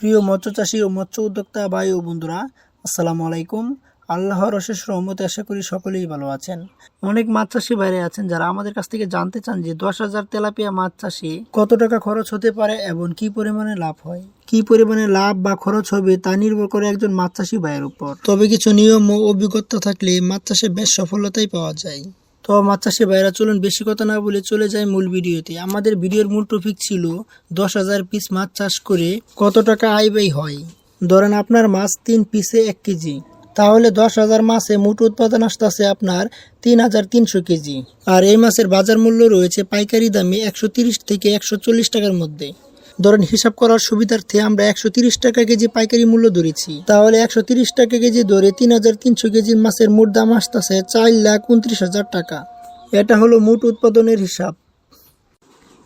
প্রিয় মৎস্য চাষী ও মৎস্য উদ্যোক্তা ভাই ও বন্ধুরা, আসসালামু আলাইকুম। আল্লাহর অশেষ রহমতে আশা করি সকলেই ভালো আছেন। অনেক মাছ চাষি বাইরে আছেন যারা আমাদের কাছ থেকে জানতে চান যে দশ হাজার তেলাপিয়া মাছ চাষে কত টাকা খরচ হতে পারে এবং কি পরিমাণে লাভ হয়, কি পরিমাণে লাভ বা খরচ হবে তা নির্ভর করে একজন মাছ চাষি ভাইয়ের উপর। তবে কিছু নিয়ম ও অভিজ্ঞতা থাকলে মাছ চাষে বেশ সফলতাই পাওয়া যায়। তো মাছ চাষি ভাইরা, চলুন বেশি কথা না বলে চলে যায় মূল ভিডিওতে। আমাদের ভিডিওর মূল টপিক ছিল দশ হাজার পিস মাছ চাষ করে কত টাকা আয় ব্যয় হয়। ধরেন আপনার মাছ তিন পিসে এক কেজি। তাহলে দশ হাজার মাসে মোট উৎপাদন আসতেছে আপনার তিন হাজার তিনশো কেজি। আর এই মাছের বাজার মূল্য রয়েছে পাইকারি দামে একশো থেকে একশো চল্লিশ টাকার মধ্যে। ধরেন হিসাব করার সুবিধার্থে আমরা একশো টাকা কেজি পাইকারি মূল্য ধরেছি। তাহলে একশো টাকা কেজি ধরে তিন হাজার তিনশো কেজির মাছের মোট দাম আসতেছে চার লাখ উনত্রিশ হাজার টাকা। এটা হলো মোট উৎপাদনের হিসাব।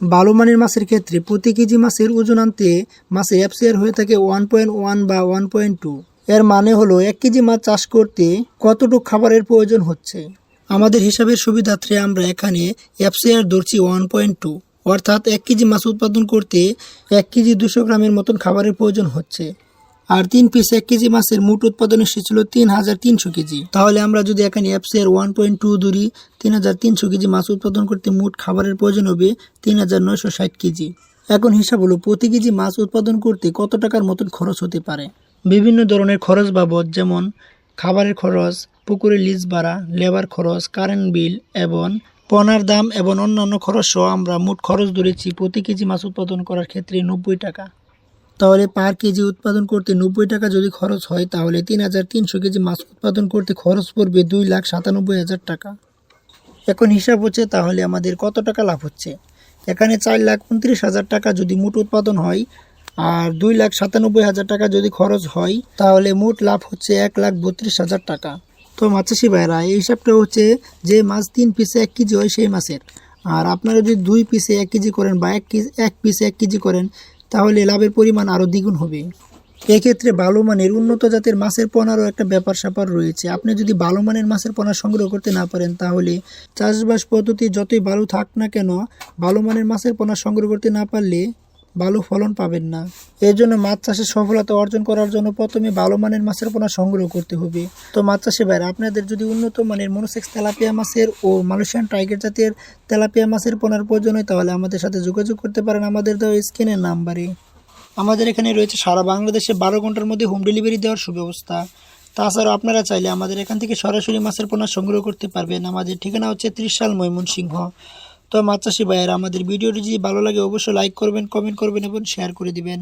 ভালো মানের মাছের ক্ষেত্রে প্রতি কেজি মাছের ওজন আনতে মাছের এফসিআর হয়ে থাকে ওয়ান পয়েন্ট ওয়ান বা ওয়ান পয়েন্ট টু। এর মানে হলো এক কেজি মাছ চাষ করতে কতটুকু খাবারের প্রয়োজন হচ্ছে? আমাদের হিসাবের সুবিধার্থে আমরা এখানে এফসিআর ধরছি ওয়ান পয়েন্ট টু। অর্থাৎ এক কেজি মাছ উৎপাদন করতে এক কেজি দুশো গ্রামের মতন খাবারের প্রয়োজন হচ্ছে। আর তিন পিস এক কেজি মাছের মোট উৎপাদন এসেছিল তিন হাজার তিনশো কেজি। তাহলে আমরা যদি এখানে অ্যাপসের ওয়ান পয়েন্ট টু ধরি, তিন হাজার তিনশো কেজি মাছ উৎপাদন করতে মোট খাবারের প্রয়োজন হবে তিন হাজার নয়শো ষাট কেজি। এখন হিসাব হলো প্রতি কেজি মাছ উৎপাদন করতে কত টাকার মতন খরচ হতে পারে? বিভিন্ন ধরনের খরচ বাবদ যেমন খাবারের খরচ, পুকুরের লিজ ভাড়া, লেবার খরচ কারেন্ট বিল এবং পনার দাম এবং অন্যান্য খরচ সহ আমরা মোট খরচ ধরেছি প্রতি কেজি মাছ উৎপাদন করার ক্ষেত্রে নব্বই টাকা। তাহলে পার কেজি উৎপাদন করতে নব্বই টাকা যদি খরচ হয়, তাহলে তিন হাজার তিনশো কেজি মাছ উৎপাদন করতে খরচ পড়বে দুই লাখ সাতানব্বই হাজার টাকা। এখন হিসাব হচ্ছে, তাহলে আমাদের কত টাকা লাভ হচ্ছে? এখানে চার লাখ উনত্রিশ হাজার টাকা যদি মোট উৎপাদন হয় আর দুই লাখ সাতানব্বই হাজার টাকা যদি খরচ হয়, তাহলে মোট লাভ হচ্ছে এক লাখ বত্রিশ হাজার টাকা। তো মাছাশি ভাইরা এই হিসাবটা হচ্ছে যে মাছ তিন পিসে এক কেজি হয় সেই মাছের। আর আপনারা যদি দুই পিসে এক কেজি করেন বা এক এক পিসে এক কেজি করেন, তাহলে লাভের পরিমাণ আরও দ্বিগুণ হবে। এক্ষেত্রে ভালো মানের উন্নত জাতের মাছের পোনারও একটা ব্যাপার স্যাপার রয়েছে। আপনি যদি ভালো মানের মাছের পোনা সংগ্রহ করতে না পারেন, তাহলে চাষবাস পদ্ধতি যতই ভালো থাক না কেন, ভালো মানের মাছের পোনা সংগ্রহ করতে না পারলে ভালো ফলন পাবেন না। এর জন্য মাছ চাষে সফলতা অর্জন করার জন্য প্রথমে ভালো মানের মাছের পোনা সংগ্রহ করতে হবে। তো মাছ চাষে বাইরে আপনাদের যদি উন্নত মানের মনোসেক্স তেলাপিয়া মাছের ও মালয়েশিয়ান টাইগার জাতের তেলাপিয়া মাছের পোনার প্রয়োজন হয়, তাহলে আমাদের সাথে যোগাযোগ করতে পারেন আমাদের দেওয়া স্ক্রিনের নাম্বারে। আমাদের এখানে রয়েছে সারা বাংলাদেশে বারো ঘণ্টার মধ্যে হোম ডেলিভারি দেওয়ার সুব্যবস্থা। তাছাড়াও আপনারা চাইলে আমাদের এখান থেকে সরাসরি মাছের পোনা সংগ্রহ করতে পারবেন। আমাদের ঠিকানা হচ্ছে ত্রিশাল ময়মনসিংহ। তো মাছ চাষি ভাইয়েরা, আমাদের ভিডিওটি যদি ভালো লাগে, অবশ্যই লাইক করবেন কমেন্ট করবেন এবং শেয়ার করে দিবেন।